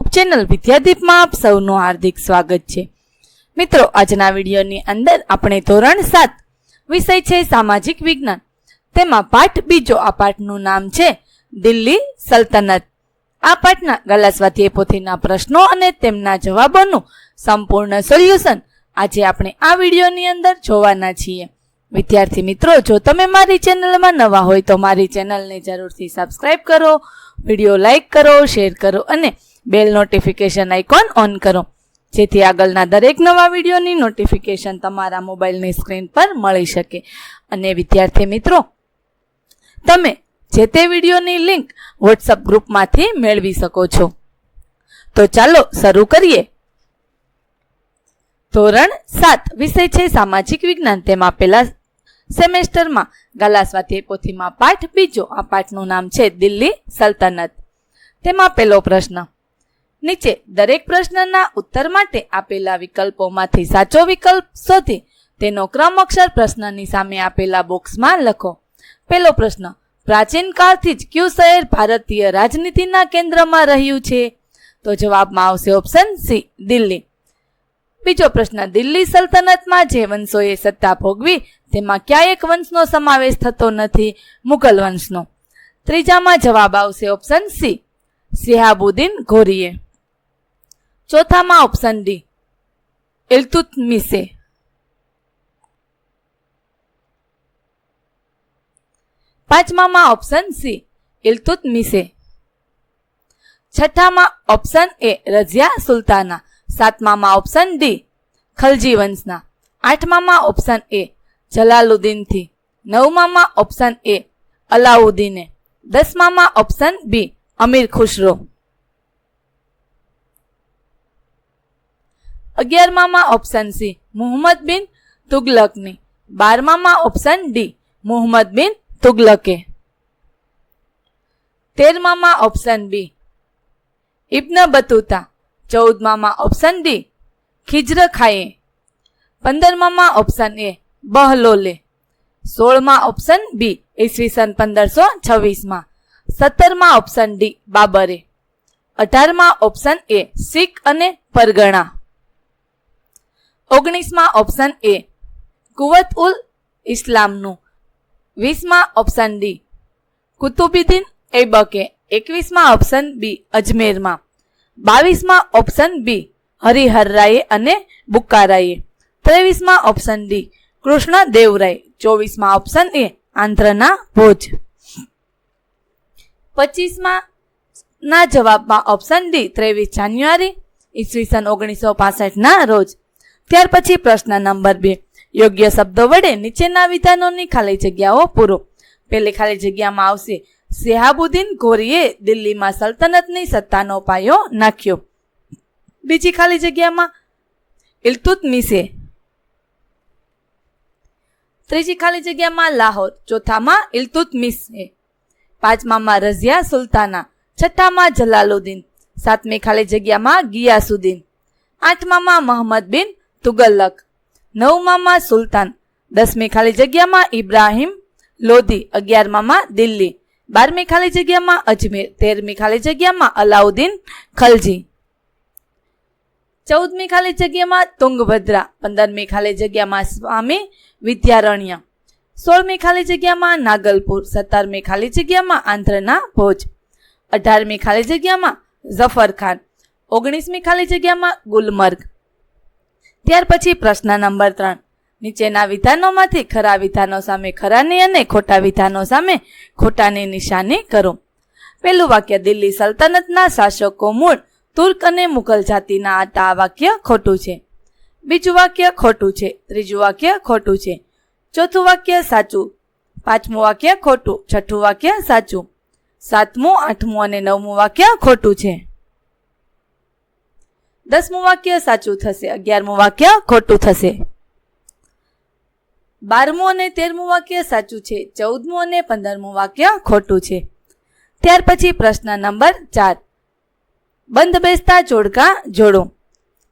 Channel વિદ્યાદીપમાં આપ સૌનું હાર્દિક સ્વાગત છે. મિત્રો, આજના વિડીયોની અંદર આપણે ધોરણ સાત વિષય છે સામાજિક વિજ્ઞાન. તેમાં પાઠ બીજો આ પાઠનું નામ છે દિલ્હી સલ્તનત. આ પાઠના ગલાસ્વાધ્યાય પોથીના પ્રશ્નો અને તેમના જવાબોનું સંપૂર્ણ સોલ્યુશન આજે આપણે આ વિડીયોની અંદર જોવાના છીએ. વિદ્યાર્થી મિત્રો, જો તમે મારી ચેનલમાં નવા હોય તો મારી ચેનલને જરૂરથી સબસ્ક્રાઈબ કરો, વીડિયો લાઈક કરો શેર કરો અને બેલ નોટિફિકેશન આઇકોન ઓન કરો. જેથી આગળના દરેક નવા વિડીયોની નોટિફિકેશન તમારા મોબાઈલની સ્ક્રીન પર મળી શકે. અને વિદ્યાર્થી મિત્રો, તમે જે તે વિડીયોની લિંક વોટ્સઅપ ગ્રુપમાંથી મેળવી શકો છો. તો ચાલો શરૂ કરીએ. ધોરણ સાત વિષય છે સામાજિક વિજ્ઞાન. તેમાં પહેલા સેમેસ્ટરમાં ગાલા સ્વાધ્યાય પોથીમાં પાઠ, બીજો આ પાઠનું નામ છે દિલ્હી સલ્તનત. તેમાં પહેલો પ્રશ્ન નીચે દરેક પ્રશ્નના ઉત્તર માટે આપેલા વિકલ્પોમાંથી સાચો વિકલ્પ શોધી તેનો ક્રમ અક્ષર પ્રશ્નની સામે આપેલા બોક્સમાં લખો. પહેલો પ્રશ્ન, પ્રાચીન કાળથી જ ક્યુ શહેર ભારતીય રાજનીતિના કેન્દ્રમાં રહ્યું છે? તો જવાબમાં આવશે ઓપ્શન સી દિલ્હી. બીજો પ્રશ્ન, દિલ્હી સલ્તનતમાં જે વંશોએ સત્તા ભોગવી તેમાં ક્યાં એક વંશનો સમાવેશ થતો નથી, મુઘલ વંશનો. ત્રીજામાં જવાબ આવશે ઓપ્શન સી સિહાબુદ્દીન ઘોરીએ. ચોથામાં ઓપ્શન ડી ઇલ્તુતમિસે પાંચમામાં ઓપ્શન સી ઇલ્તુતમિસે છઠ્ઠામાં ઓપ્શન એ રઝિયા સુલતાના. સાતમામાં ઓપ્શન ડી ખલજી વંશના આઠમામાં ઓપ્શન એ જલાલુદ્દીનથી. નવમામાં ઓપ્શન એ અલાઉદ્દીને. દસમામાં ઓપ્શન બી અમીર ખુશરો. અગિયારમામાં ઓપ્શન સી મોહમ્મદ બિન તુગલકની. બારમામાં ઓપ્શન ડી મોહમ્મદ બિન તુગલકે. તેરમામાં ઓપ્શન બી ઇબ્ન બતુતા. ચૌદમામાં ઓપ્શન ડી ખિજર ખાએ. પંદરમામાં ઓપ્શન એ બહલોલે. સોળમાં ઓપ્શન બી ઈસવીસન પંદરસો છવ્વીસમાં. સત્તરમાં ઓપ્શન ડી બાબરે. અઢારમાં ઓપ્શન એ શીખ અને પરગણા. ઓગણીસમાં ઓપ્શન એ કુવત ઉલ ઇસ્લામનું. વીસમાં ઓપ્શન ડી કુતુબુદ્દીન એબકે એકવીસમાં ઓપ્શન બી અજમેરમાં. બાવીસમાં ઓપ્શન બી હરિહર રાયે અને બુકારાયે. ત્રેવીસમાં ઓપ્શન ડી કૃષ્ણ દેવરાય ચોવીસમાં ઓપ્શન એ આંધ્રના ભોજ. પચીસમાં ના જવાબમાં ઓપ્શન ડી ત્રેવીસ જાન્યુઆરી, ઈસવીસન ઓગણીસો પાસઠના રોજ. ત્યાર પછી પ્રશ્ન નંબર બે. યોગ્ય શબ્દો વડે નીચેના વિધાનોની ખાલી જગ્યાઓ પૂરો. પેલી ખાલી જગ્યામાં આવશે, શેહાબુદ્દીન ઘોરીએ દિલ્હીમાં સલ્તનતની સત્તાનો પાયો નાખ્યો. બીજી ખાલી જગ્યામાં ઇલ્તુતમિસે ત્રીજી ખાલી જગ્યામાં, લાહોર. ચોથામાં ઇલ્તુતમિસે પાંચમામાં, રઝિયા સુલતાના. છઠ્ઠામાં, જલાલુદ્દીન. સાતમી ખાલી જગ્યામાં, ગિયાસુદ્દીન. આઠમામાં મોહમ્મદ બિન તુગલક. નવમામાં સુલતાન. દસમી ખાલી જગ્યામાં ઇબ્રાહિમ. લોધી અગિયારમામાં દિલ્હી. બારમી ખાલી જગ્યામાં અજમેર. તેરમી ખાલી જગ્યામાં અલાઉદ્દીન ખલજી. ચૌદમી ખાલી જગ્યામાં તુંગભદ્રા. પંદરમી ખાલી જગ્યામાં સ્વામી વિદ્યારણ્ય. સોળમી ખાલી જગ્યામાં નાગલપુર. સત્તરમી ખાલી જગ્યામાં આંધ્રના ભોજ. અઢારમી ખાલી જગ્યામાં ઝફરખાન. ઓગણીસમી ખાલી જગ્યામાં ગુલમર્ગ. ત્યાર પછી પ્રશ્ન નંબર ત્રણ. નીચેના વિધાનોમાંથી ખરા વિધાનો સામે ખરાની અને ખોટા વિધાનો સામે ખોટાની નિશાની કરો. પહેલું વાક્ય, દિલ્હી સલ્તનતના શાસકો મૂળ, તુર્ક અને મુઘલ જાતિના હતા આ વાક્ય ખોટું છે. બીજું વાક્ય ખોટું છે. ત્રીજું વાક્ય ખોટું છે. ચોથું વાક્ય સાચું. પાંચમું વાક્ય ખોટું. છઠ્ઠું વાક્ય સાચું. સાતમું, આઠમું અને નવમું વાક્ય ખોટું છે. દસમું વાક્ય સાચું થશે, અગિયારમું વાક્ય ખોટું થશે. બારમું અને તેરમું વાક્ય સાચું છે, ચૌદમું અને પંદરમું વાક્ય ખોટું છે. ત્યાર પછી પ્રશ્ન નંબર ચાર. બંધ બેસતા જોડકા જોડો.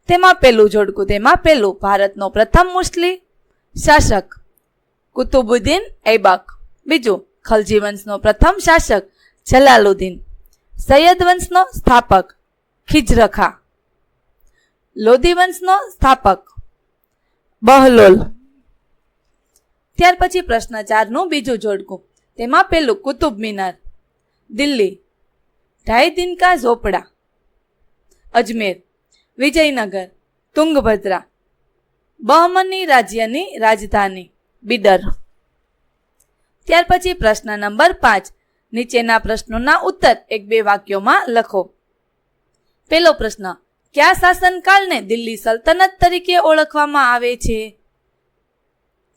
તેમાં પેલું જોડકું, તેમાં પેલું ભારતનો પ્રથમ મુસ્લિમ શાસક, કુતુબુદ્દીન ઐબક. બીજું, ખલજી વંશનો પ્રથમ શાસક જલાલુદ્દીન. સૈયદ વંશનો સ્થાપક ખિજરખા. લોધી વંશનો સ્થાપક. બહલોલ. ત્યાર પછી પ્રશ્ન ચારનું બીજું જોડકું. તેમાં પેલું કુતુબ મિનાર. દિલ્હી. ઢાઈ દિનકા ઝોપડા. અજમેર. વિજયનગર. તુંગભદ્રા. બહમની રાજ્યની રાજધાની બિડર ત્યાર પછી પ્રશ્ન નંબર પાંચ. નીચેના પ્રશ્નોના ઉત્તર એક બે વાક્યોમાં લખો. પેલો પ્રશ્ન. કયા શાસનકાળને દિલ્હી સલ્તનત તરીકે ઓળખવામાં આવે છે?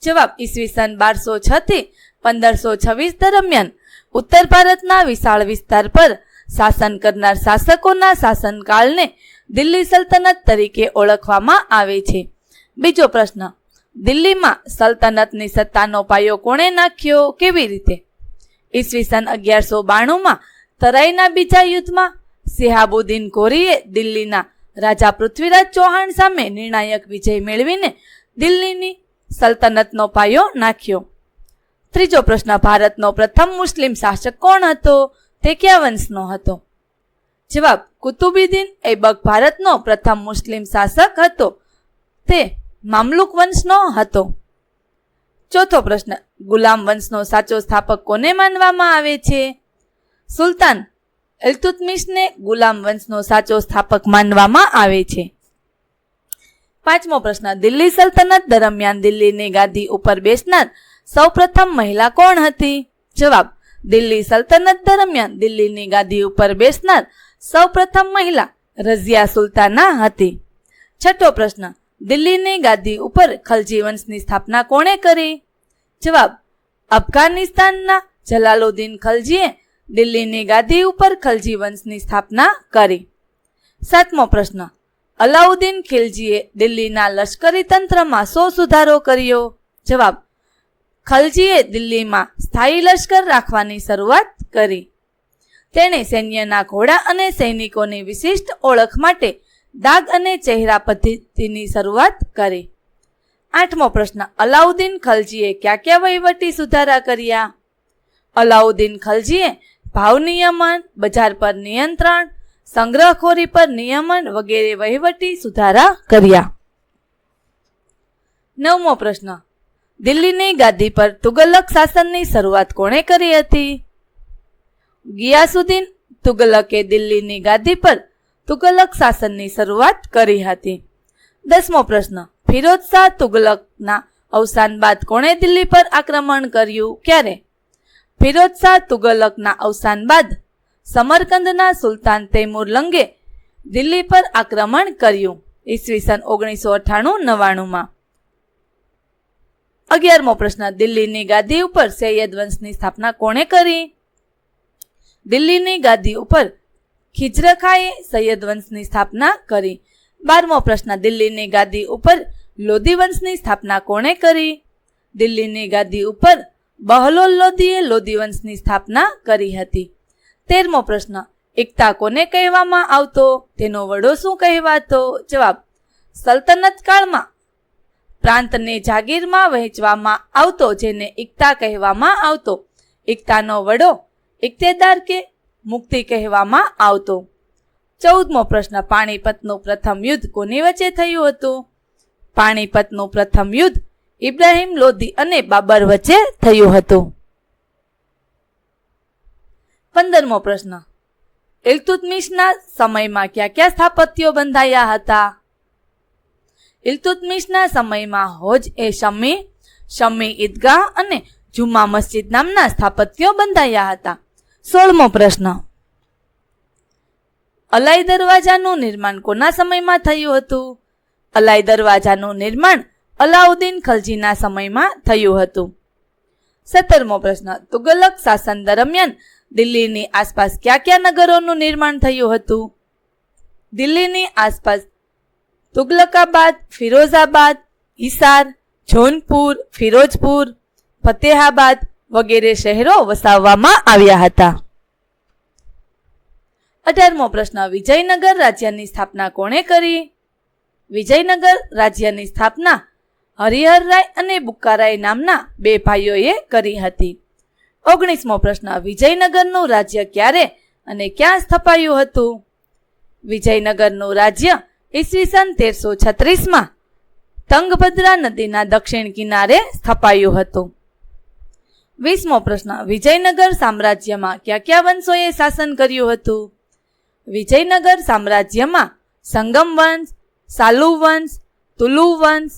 જવાબ ઈસવીસન બારસો છ થી પંદરસો છવ્વીસ દરમિયાન ઉત્તર ભારતના વિશાળ વિસ્તાર પર શાસન કરનાર શાસકોના શાસનકાળને દિલ્હી સલ્તનત તરીકે ઓળખવામાં આવે છે. બીજો પ્રશ્ન, દિલ્હીમાં સલ્તનતની સત્તાનો પાયો કોણે નાખ્યો કેવી રીતે? ઈસવીસન અગિયારસો બાણુંમાં તરાઈના બીજા યુદ્ધમાં સિહાબુદ્દીન કોરીએ દિલ્હીના રાજા પૃથ્વીરાજ ચૌહાણ સામે નિર્ણાયક વિજય મેળવીને દિલ્હીની સલ્તનતનો પાયો નાખ્યો. ત્રીજો પ્રશ્ન, ભારતનો પ્રથમ મુસ્લિમ શાસક કોણ હતો? તે કયા વંશનો હતો. જવાબ, કુતુબુદ્દીન એબક ભારતનો પ્રથમ મુસ્લિમ શાસક હતો. તે મામલુક વંશનો હતો. ચોથો પ્રશ્ન, ગુલામ વંશનો સાચો સ્થાપક કોને માનવામાં આવે છે? સુલતાન ઇલ્તુત્મિશને ગુલામ વંશનો સાચો સ્થાપક માનવામાં આવે છે. પાંચમો પ્રશ્ન, દિલ્હી સલ્તનત દરમિયાન દિલ્હીની ગાદી ઉપર બેસનાર સૌપ્રથમ મહિલા કોણ હતી? જવાબ, દિલ્હી સલ્તનત દરમિયાન દિલ્હીની ગાદી ઉપર બેસનાર સૌપ્રથમ મહિલા રઝિયા સુલતાના હતી. છઠ્ઠો પ્રશ્ન, દિલ્હીની ગાદી ઉપર ખલજી વંશની સ્થાપના કોણે કરી? જવાબ, અફઘાનિસ્તાનના જલાલુદ્દીન ખલજીએ દિલ્હીની ગાદી ઉપર ખલજી વંશની સ્થાપના કરી. સાતમો પ્રશ્ન. અલાઉદ્દીન ખિલજીએ દિલ્હીના લશ્કરી તંત્રમાં શો સુધારો કર્યો? જવાબ. ખલજીએ દિલ્હીમાં સ્થાયી લશ્કર રાખવાની શરૂઆત કરી. તેણે સૈન્યના ઘોડા અને સૈનિકોની વિશિષ્ટ ઓળખ માટે દાગ અને ચહેરા પદ્ધતિની શરૂઆત કરી. આઠમો પ્રશ્ન. અલાઉદ્દીન ખલજીએ ક્યાં ક્યાં વહીવટી સુધારા કર્યા? અલાઉદ્દીન ખલજીએ ભાવ નિયમન, બજાર પર નિયંત્રણ, સંગ્રહખોરી પર નિયમન વગેરે વહીવટી સુધારા કર્યા. નવમો પ્રશ્ન. દિલ્હીની ગાદી પર તુગલક શાસનની શરૂઆત કોણે કરી હતી? ગિયાસુદ્દીન તુગલકે દિલ્હીની ગાદી પર તુગલક શાસનની શરૂઆત કરી હતી. દસમો પ્રશ્ન. ફિરોજ શાહ તુગલકના અવસાન બાદ કોણે દિલ્હી પર આક્રમણ કર્યું? ક્યારે? ફિરોજ શાહ તુગલકના અવસાન બાદ સમરકંદના સુલતાન તૈમુર લંગે દિલ્હી પર આક્રમણ કર્યું ઈસવીસન ઓગણીસો અઠ્ઠાણું નવ્વાણુંમાં. અગિયારમો પ્રશ્ન, દિલ્હીની ગાદી ઉપર સૈયદ વંશની સ્થાપના કોણે કરી? દિલ્હીની ગાદી ઉપર ખિજરખાએ સૈયદ વંશની સ્થાપના કરી. બારમો પ્રશ્ન, દિલ્હીની ગાદી ઉપર લોધી વંશની સ્થાપના કોણે કરી? દિલ્હીની ગાદી ઉપર બહલોલ લોધીએ લોધી વંશની સ્થાપના કરી હતી. તેરમો પ્રશ્ન, એકતા કોને કહેવામાં આવતો? તેનો વડો શું કહેવાતો? જવાબ, સલ્તનત કાળમાં. પ્રાંતને જાગીરમાં વહેંચવામાં આવતો જેને એકતા કહેવામાં આવતો. એકતાનો વડો ઇક્તેદાર કે મુક્તિ કહેવામાં આવતો. ચૌદમો પ્રશ્ન, પાણીપતનું પ્રથમ યુદ્ધ કોની વચ્ચે થયું હતું? પાણીપતનું પ્રથમ યુદ્ધ ઇબ્રાહિમ લોધી અને બાબર વચ્ચે થયું હતું. પંદરમો પ્રશ્ન. ઇલ્તુતમિશના સમયમાં ક્યાં ક્યાં સ્થાપત્યો બંધાયા હતા? ઇલ્તુતમિશના સમયમાં હોજ એ શમી શમી ઈદગાહ અને જુમ્મા મસ્જિદ નામના સ્થાપત્યો બંધાયા હતા. સોળમો પ્રશ્ન. અલાઈ દરવાજાનું નિર્માણ કોના સમયમાં થયું હતું? અલાઈ દરવાજાનું નિર્માણ અલાઉદ્દીન ખલજીના સમયમાં થયું હતું. સત્તરમો પ્રશ્ન, તુગલક શાસન દરમિયાન દિલ્હીની આસપાસ કયા કયા નગરોનું નિર્માણ થયું હતું? દિલ્હીની આસપાસ તુગલકાબાદ, ફિરોઝાબાદ, હિસાર, જોનપુર, ફિરોજપુર, ફતેહાબાદ વગેરે શહેરો વસાવવામાં આવ્યા હતા. અઢારમો પ્રશ્ન, વિજયનગર રાજ્યની સ્થાપના કોણે કરી? વિજયનગર રાજ્યની સ્થાપના હરિહરરાય અને બુક્કારાય નામના બે ભાઈઓએ કરી હતી. ઓગણીસમો પ્રશ્ન, વિજયનગરનું રાજ્ય ક્યારે અને ક્યાં સ્થપાયું હતું? વિજયનગરનું રાજ્ય ઈસવીસન તેરસો છત્રીસમાં તંગભદ્રા નદીના દક્ષિણ કિનારે સ્થપાયું હતું. વીસમો પ્રશ્ન, વિજયનગર સામ્રાજ્યમાં કયા કયા વંશોએ શાસન કર્યું હતું? વિજયનગર સામ્રાજ્યમાં સંગમ વંશ, સાલુ વંશ, તુલુ વંશ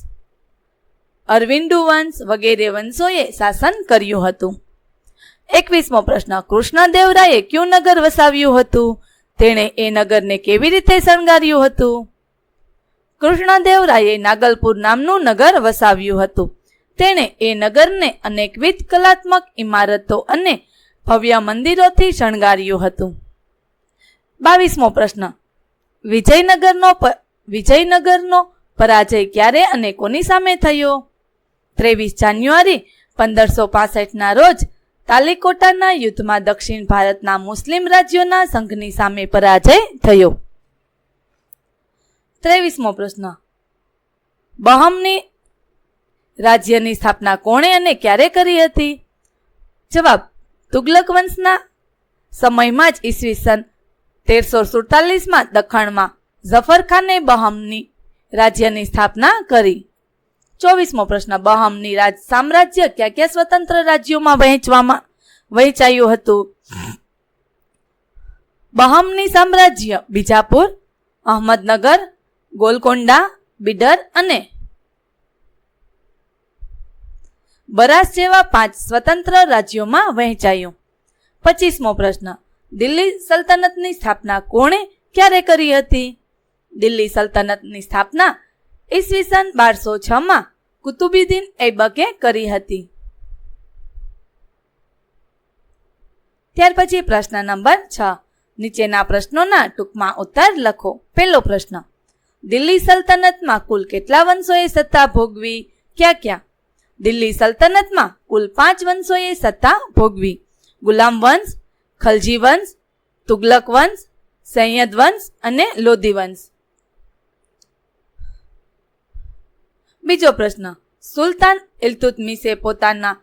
અરવિંદુ વંશ વગેરે વંશોએ શાસન કર્યું હતું. એકવીસમો પ્રશ્ન, કૃષ્ણદેવરાયે કયું નગર વસાવ્યું હતું? તેણે એ નગરને કેવી રીતે શણગાર્યું હતું? કૃષ્ણદેવરાયે નાગલપુર નામનું નગર વસાવ્યું હતું. તેણે એ નગરને અનેકવિધ કલાત્મક ઇમારતો અને ભવ્ય મંદિરોથી શણગાર્યું હતું. બાવીસમો પ્રશ્ન, વિજયનગરનો વિજયનગરનો પરાજય ક્યારે અને કોની સામે થયો? ત્રેવીસ જાન્યુઆરી પંદરસો પાસઠના રોજ તાલીકોટાના યુદ્ધમાં દક્ષિણ ભારતના મુસ્લિમ રાજ્યોના સંઘની સામે પરાજય થયો. ત્રેવીસમો પ્રશ્ન. બહમની રાજ્યની સ્થાપના કોણે અને ક્યારે કરી હતી? જવાબ, તુગલક વંશના સમયમાં જ ઈસવીસન તેરસો સુડતાલીસમાં દખણમાં ઝફરખાને બહમની રાજ્યની સ્થાપના કરી. ચોવીસમો પ્રશ્ન, બહમની રાજ સામ્રાજ્ય ક્યાં ક્યાં સ્વતંત્ર રાજ્યોમાં વહેંચવામાં વહેંચાયું હતું? બહમની સામ્રાજ્ય બીજાપુર, અહમદનગર, ગોલકોંડા, બિડર અને બરાસ જેવા પાંચ સ્વતંત્ર રાજ્યોમાં વહેંચાયું. પચીસમો પ્રશ્ન, દિલ્હી સલ્તનતની સ્થાપના કોણે ક્યારે કરી હતી? દિલ્હી સલ્તનતની સ્થાપના ઈસવીસન બારસો છમાં કુતુબુદ્દીન એબકે કરી હતી. ત્યાર પછી પ્રશ્ન નંબર છ. નીચેના પ્રશ્નોના ટૂંકમાં ઉત્તર લખો. પહેલો પ્રશ્ન. દિલ્હી સલ્તનતમાં કુલ કેટલા વંશોએ સત્તા ભોગવી? ક્યાં ક્યાં? દિલ્હી સલ્તનતમાં કુલ પાંચ વંશોએ સત્તા ભોગવી. ગુલામ વંશ, ખલજી વંશ, તુગલક વંશ, સૈયદ વંશ અને લોધી વંશ. બીજો પ્રશ્ન. સુલતાન ઇલ્તુત્મિશે પોતાના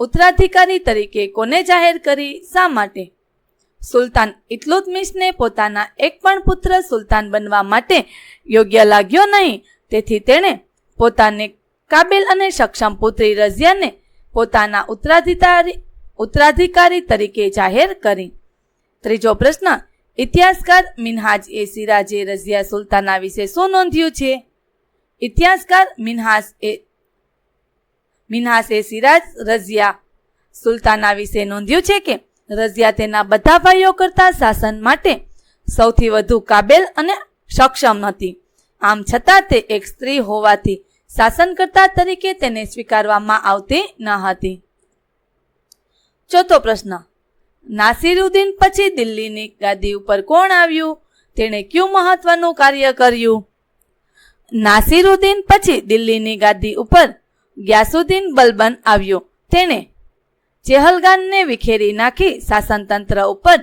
ઉત્તરાધિકારી તરીકે કોને જાહેર કરી, શા માટે? સુલતાન ઇતલુતમિશને પોતાના એક પણ પુત્ર સુલતાન બનવા માટે યોગ્ય લાગ્યો નહીં. તેથી તેણે પોતાને કાબિલ અને સક્ષમ પુત્રી રઝિયાને પોતાના ઉત્તરાધિકારી ઉત્તરાધિકારી તરીકે જાહેર કરી. ત્રીજો પ્રશ્ન. ઇતિહાસકાર મિનહાજ એ સિરાજે રઝિયા સુલતાના વિશે શું નોંધ્યું છે? ઇતિહાસકાર મિનહાસ એ મિનહાસ સિરાજ રઝિયા સુલતાના વિશે નોંધ્યું છે કે રઝિયા તેના બધા ભાઈઓ કરતા શાસન માટે સૌથી વધુ કાબેલ અને સક્ષમ હતી. આમ છતાં તે એક સ્ત્રી હોવાથી શાસનકર્તા તરીકે તેને સ્વીકારવામાં આવતી ન હતી. ચોથો પ્રશ્ન. નાસિરુદ્દીન પછી દિલ્હીની ગાદી ઉપર કોણ આવ્યું? તેણે કયું મહત્વનું કાર્ય કર્યું? નાસિરુદ્દીન પછી દિલ્હીની ગાદી ઉપર ગ્યાસુદ્દીન બલબન આવ્યો. તેણે ચેહલગાનને વિખેરી નાખી શાસનતંત્ર ઉપર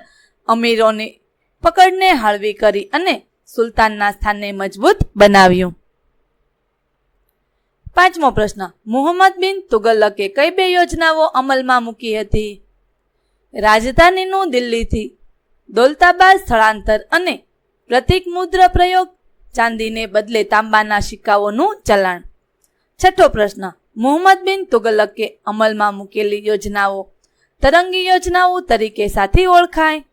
અમીરોની પકડને હળવી કરી અને સુલતાનના સ્થાનને મજબૂત બનાવ્યું. પાંચમો પ્રશ્ન. મુહમ્મદ બિન તુગલકે કઈ બે યોજનાઓ અમલમાં મૂકી હતી? રાજધાનીનું દિલ્હીથી દોલતાબાદ સ્થળાંતર અને પ્રતિક મુદ્ર પ્રયોગ ચાંદીને બદલે તાંબાના સિક્કાઓનું ચલણ. છઠ્ઠો પ્રશ્ન મોહમ્મદ બિન તુગલકે અમલમાં મૂકેલી યોજનાઓ. તરંગી યોજનાઓ તરીકે સાથી ઓળખાય.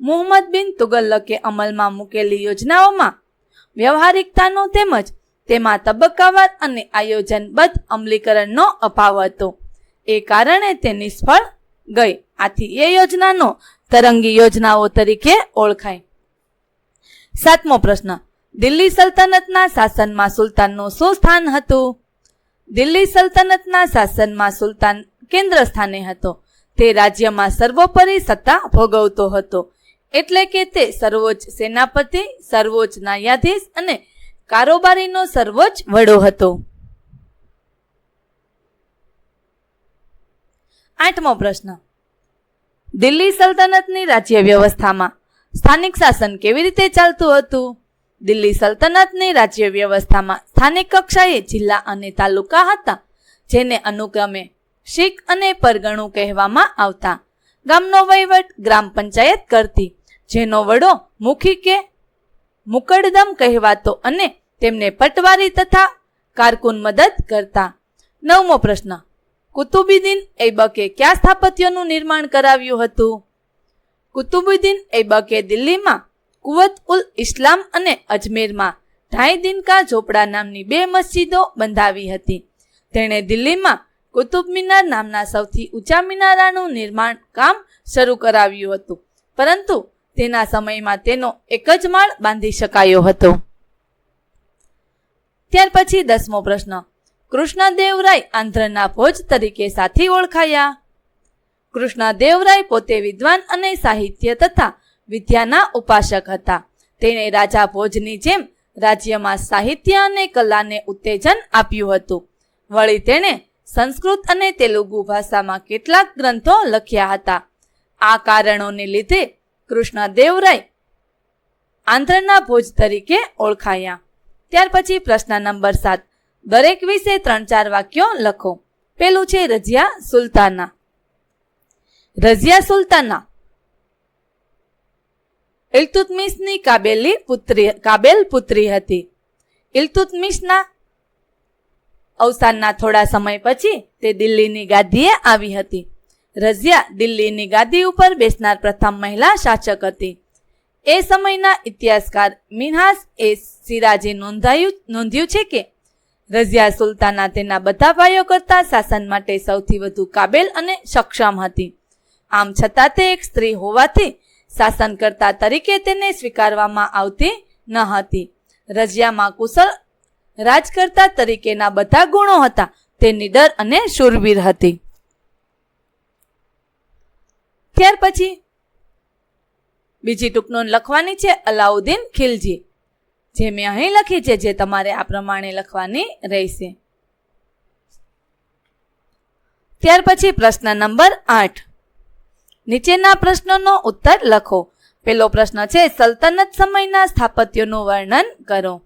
મોહમ્મદ બિન તુગલકે અમલમાં મૂકેલી યોજનાઓમાં વ્યવહારિકતાનો તેમજ તેમાં તબક્કાવાર અને આયોજનબદ્ધ અમલીકરણનો અભાવ હતો. એ કારણે તે નિષ્ફળ ગઈ. આથી એ યોજનાનો તરંગી યોજનાઓ તરીકે ઓળખાય. સાતમો પ્રશ્ન દિલ્હી સલ્તનતના શાસનમાં સુલતાનનું શું સ્થાન હતું? દિલ્હી સલ્તનતના શાસનમાં સુલતાન કેન્દ્ર સ્થાને હતો. તે રાજ્યમાં સર્વોપરી સત્તા ભોગવતો હતો. એટલે કે તે સર્વોચ્ચ સેનાપતિ, સર્વોચ્ચ ન્યાયાધીશ અને કારોબારીનો સર્વોચ્ચ વડો હતો. આઠમો પ્રશ્ન. દિલ્હી સલ્તનતની રાજ્ય વ્યવસ્થામાં સ્થાનિક શાસન કેવી રીતે ચાલતું હતું? દિલ્હી સલ્તનતની રાજ્ય વ્યવસ્થામાં સ્થાનિક કક્ષાએ જિલ્લા અને તાલુકા હતા, જેને અનુક્રમે શીખ અને પરગણું કહેવામાં આવતા. ગામનો વહીવટ ગ્રામ પંચાયત કરતી, જેનો વડો મુખી કે મુકડદમ કહેવાતો અને તેમને પટવારી તથા કારકુન મદદ કરતા. નવમો પ્રશ્ન, કુતુબુદ્દીન ઐબકે કયા સ્થાપત્યનું નિર્માણ કરાવ્યું હતું? કુતુબુદ્દીન ઐબકે દિલ્હીમાં કુવત ઉલ ઇસ્લામ અને અજમેરમાં ઢાઈ દિનકા ઝોપડા નામની બે મસ્જિદો બંધાવી હતી. તેણે દિલ્હીમાં કુતુબ મિનાર નામના સૌથી ઊંચા મિનારાનું નિર્માણ કામ શરૂ કરાવ્યું હતું. પરંતુ તેના સમયમાં તેનો એક જ માળ બાંધી શકાયો હતો. ત્યાર પછી દસમો પ્રશ્ન. કૃષ્ણદેવરાય આંધ્રના ભોજ તરીકે સાથી ઓળખાયા? કૃષ્ણદેવરાય પોતે વિદ્વાન અને સાહિત્ય તથા વિદ્યાના ઉપાસક હતા. તેણે રાજા ભોજની જેમ રાજ્યમાં સાહિત્ય અને કલાને ઉત્તેજન આપ્યું હતું. વળી તેણે સંસ્કૃત અને તેલુગુ ભાષામાં કેટલાક ગ્રંથો લખ્યા હતા. આ કારણોને લીધે કૃષ્ણદેવરાય આંધ્રના ભોજ તરીકે ઓળખાયા. ત્યાર પછી પ્રશ્ન નંબર સાત. દરેક વિશે ત્રણ ચાર વાક્યો લખો. પેલું છે રઝિયા સુલતાના. રઝિયા સુલતાના. ઇલ્તુતમિશની કાબેલી પુત્રી, કાબેલ પુત્રી હતી. ઇલ્તુતમિશના અવસાનના થોડા સમય પછી તે દિલ્હીની ગાદીએ આવી હતી. રઝિયા દિલ્હીની ગાદી ઉપર બેસનાર પ્રથમ મહિલા શાસક હતી. એ સમયના ઇતિહાસકાર મિનહાસ એ સિરાજે નોંધાયું, નોંધ્યું છે કે રઝિયા સુલતાના તેના બધા ભાઈઓ કરતા શાસન માટે સૌથી વધુ કાબેલ અને સક્ષમ હતી. આમ છતાં તે એક સ્ત્રી હોવાથી શાસનકર્તા તરીકે તેને સ્વીકારવામાં આવતી ન હતી. રજિયામાં કુશળ રાજકર્તા તરીકેના બધા ગુણો હતા. તે નિડર અને શૂરવીર હતી. ત્યાર પછી બીજી ટૂંકનોંધ લખવાની છે અલાઉદ્દીન ખિલજી, જે મેં અહીં લખી છે, જે તમારે આ પ્રમાણે લખવાની રહેશે. ત્યાર પછી પ્રશ્ન નંબર આઠ. નીચેના પ્રશ્નોનો ઉત્તર લખો. પેલો પ્રશ્ન છે, સલ્તનત સમયના સ્થાપત્યોનું વર્ણન કરો.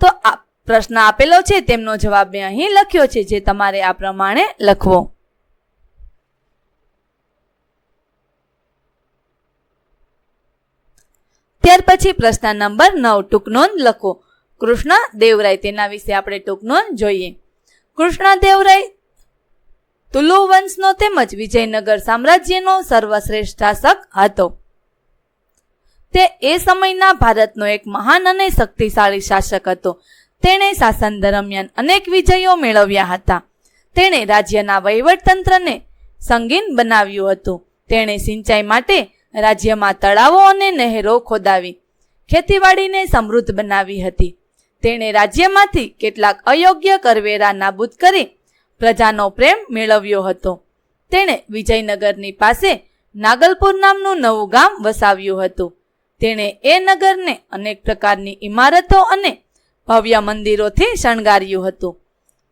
તો આ પ્રશ્ન આપેલો છે, તેમનો જવાબ મેં અહીં લખ્યો છે, જે તમારે આ પ્રમાણે લખવો. ત્યાર પછી પ્રશ્ન નંબર નવ ટૂંકનોંધ લખો. કૃષ્ણ દેવરાય, તેના વિશે આપણે ટૂંકનોંધ જોઈએ. કૃષ્ણ દેવરાય તુલુ વંશનો તેમજ વિજયનગર સામ્રાજ્યનો સર્વશ્રેષ્ઠ શાસક હતો. તે એ સમયના ભારતનો એક મહાન અને શક્તિશાળી શાસક હતો. તેણે શાસન દરમિયાન અનેક વિજયો મેળવ્યા હતા. તેણે રાજ્યના વહીવટતંત્રને સંગીન બનાવ્યું હતું. તેણે સિંચાઈ માટે રાજ્યમાં તળાવો અને નહેરો ખોદાવી, ખેતીવાડીને સમૃદ્ધ બનાવી હતી. તેણે રાજ્યમાંથી કેટલાક અયોગ્ય કરવેરા નાબૂદ કરી પ્રજાનો પ્રેમ મેળવ્યો હતો. તેણે વિજયનગરની પાસે નાગલપુર નામનું નવું ગામ વસાવ્યું હતું. તેણે એ નગરને અનેક પ્રકારની ઇમારતો અને ભવ્ય મંદિરોથી શણગાર્યું હતું.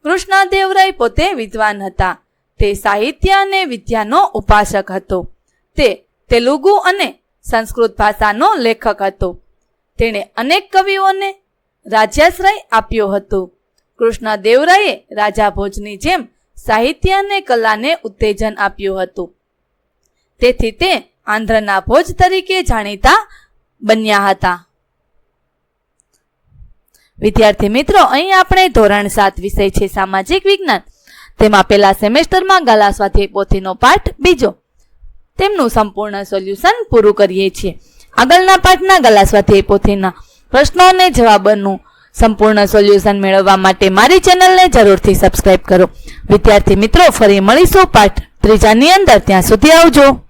કૃષ્ણદેવરાય પોતે વિદ્વાન હતા. તે સાહિત્ય અને વિદ્યાનો ઉપાસક હતો. તે તેલુગુ અને સંસ્કૃત ભાષાનો લેખક હતો. તેણે અનેક કવિઓને રાજ્યાશ્રય આપ્યો હતો. કૃષ્ણદેવરાયે રાજા ભોજની જેમ સાહિત્ય અને કલાને ઉત્તેજન આપ્યું હતું. તેથી તે આંધ્રના ભોજ તરીકે જાણીતા બન્યા હતા. વિદ્યાર્થી મિત્રો, અહીં આપણે ધોરણ સાત વિષય છે, સામાજિક વિજ્ઞાન. તેમાં પહેલા સેમેસ્ટરમાં ગાલા સ્વાધ્યાય પોથીનો પાઠ, બીજો તેમનું સંપૂર્ણ સોલ્યુશન પૂરું કરીએ છીએ. આગળના પાઠના ગાલા સ્વાધ્યાય પોથીના પ્રશ્નો અને જવાબોનું સંપૂર્ણ સોલ્યુશન મેળવવા માટે મારી ચેનલને જરૂરથી સબસ્ક્રાઇબ કરો. વિદ્યાર્થી મિત્રો, ફરી મળીશું પાઠ ત્રીજાની અંદર. ત્યાં સુધી આવજો.